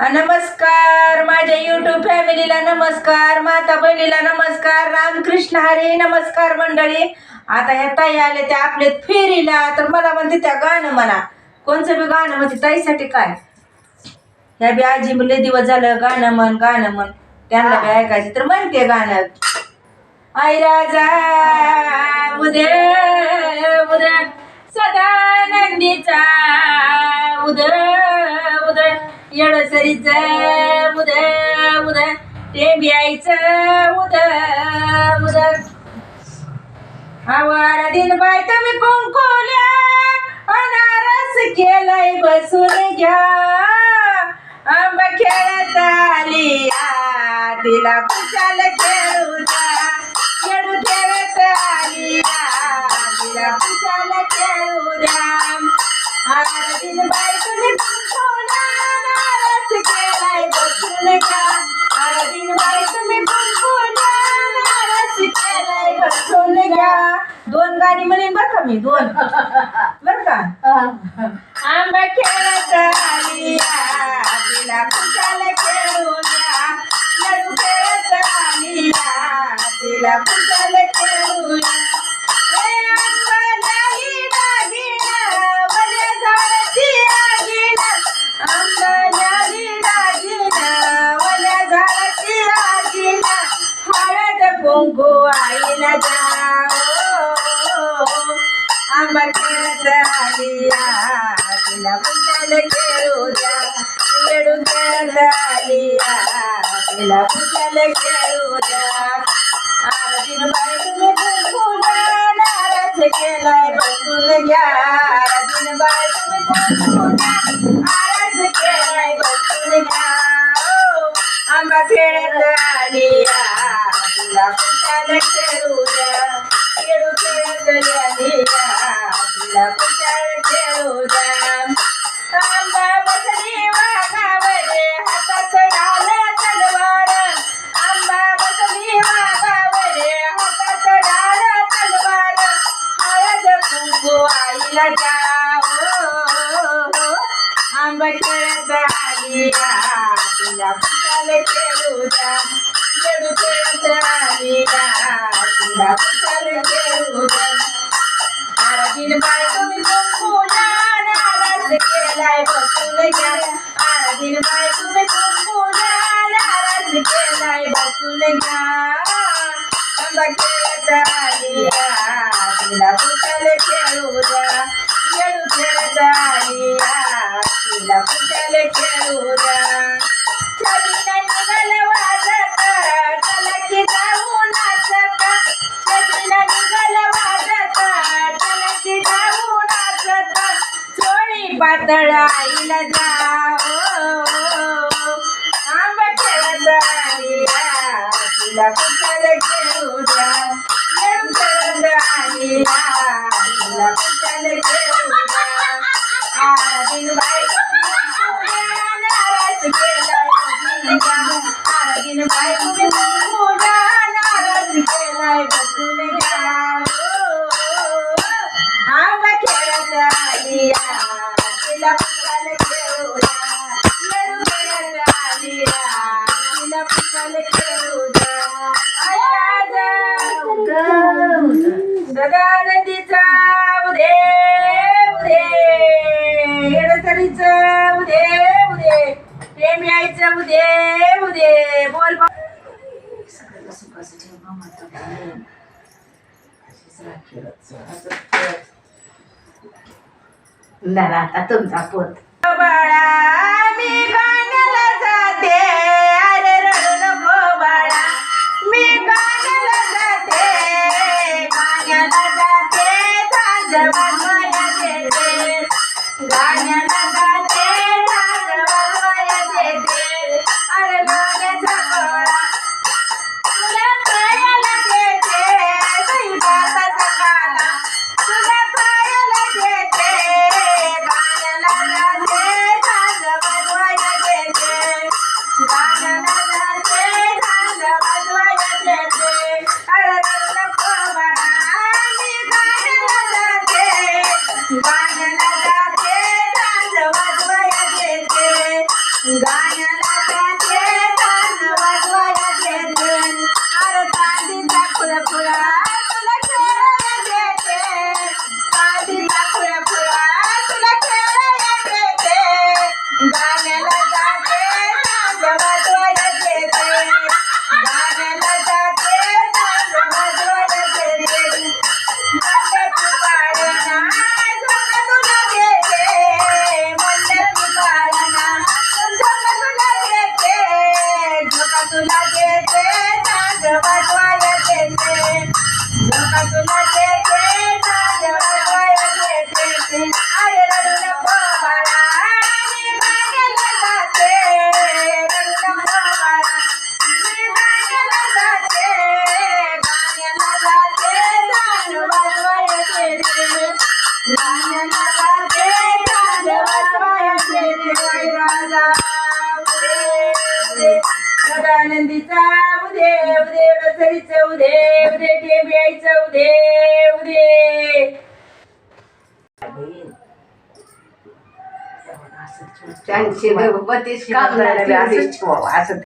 नमस्कार. माझ्या युट्यूब फॅमिलीला नमस्कार. माता बहिणीला नमस्कार. रामकृष्ण हरे नमस्कार मंडळी. आता ह्या ताई आले त्या आपले फेरीला. तर मला म्हणते त्या गाणं म्हणा. कोणचं बी गाणं म्हणते ताईसाठी काय? ह्या बी आजी मुले दिवस झालं गाणं म्हण गाणं म्हण. त्यांना बी ऐकायचं. तर म्हणते गाणं. आई राजा उद्या येडसरीच उदय उदय टेंबियाईचं उदय उदय आवारा दिन बाय तुम्ही कुंकुल्या अनारस केलाय बसून घ्या. आंबा खेळत आली तिला कुशाल खेळू. मी दोन. बर का? आंबा खेळत आली आ, तिला कुशाल खेळू द्या लडू खेळत आली आ, तिला कुशाल खेळू द्या ए आंबा जा. बाई तुम्ही कुंकुला नाराज केलाय बसून घ्या जाओ आंबा खेळत आली आ, तिला कुशाल खेळू द्या खेळू खेळत आली आ, तिला कुशाल खेळू द्या आरतीन बाय तुम्ही कुंकुला नाराज केलाय बसून घ्या आरतीन बाय पातळ आईला जाओ हो, हो. आंबा खेळत आईला तिला कुशाल घेऊ द्या Bye. आईचा उदे उदे बोल बा सगळं सुखाचं ठेव गं माता बाई. अशीच राखीवच. असं खेळत. धरा आता तुमचा पोत बाळा Bye. कधी चव उदे टेंबी आई चव दे उदे. त्यांची भगवतीच कामणार असं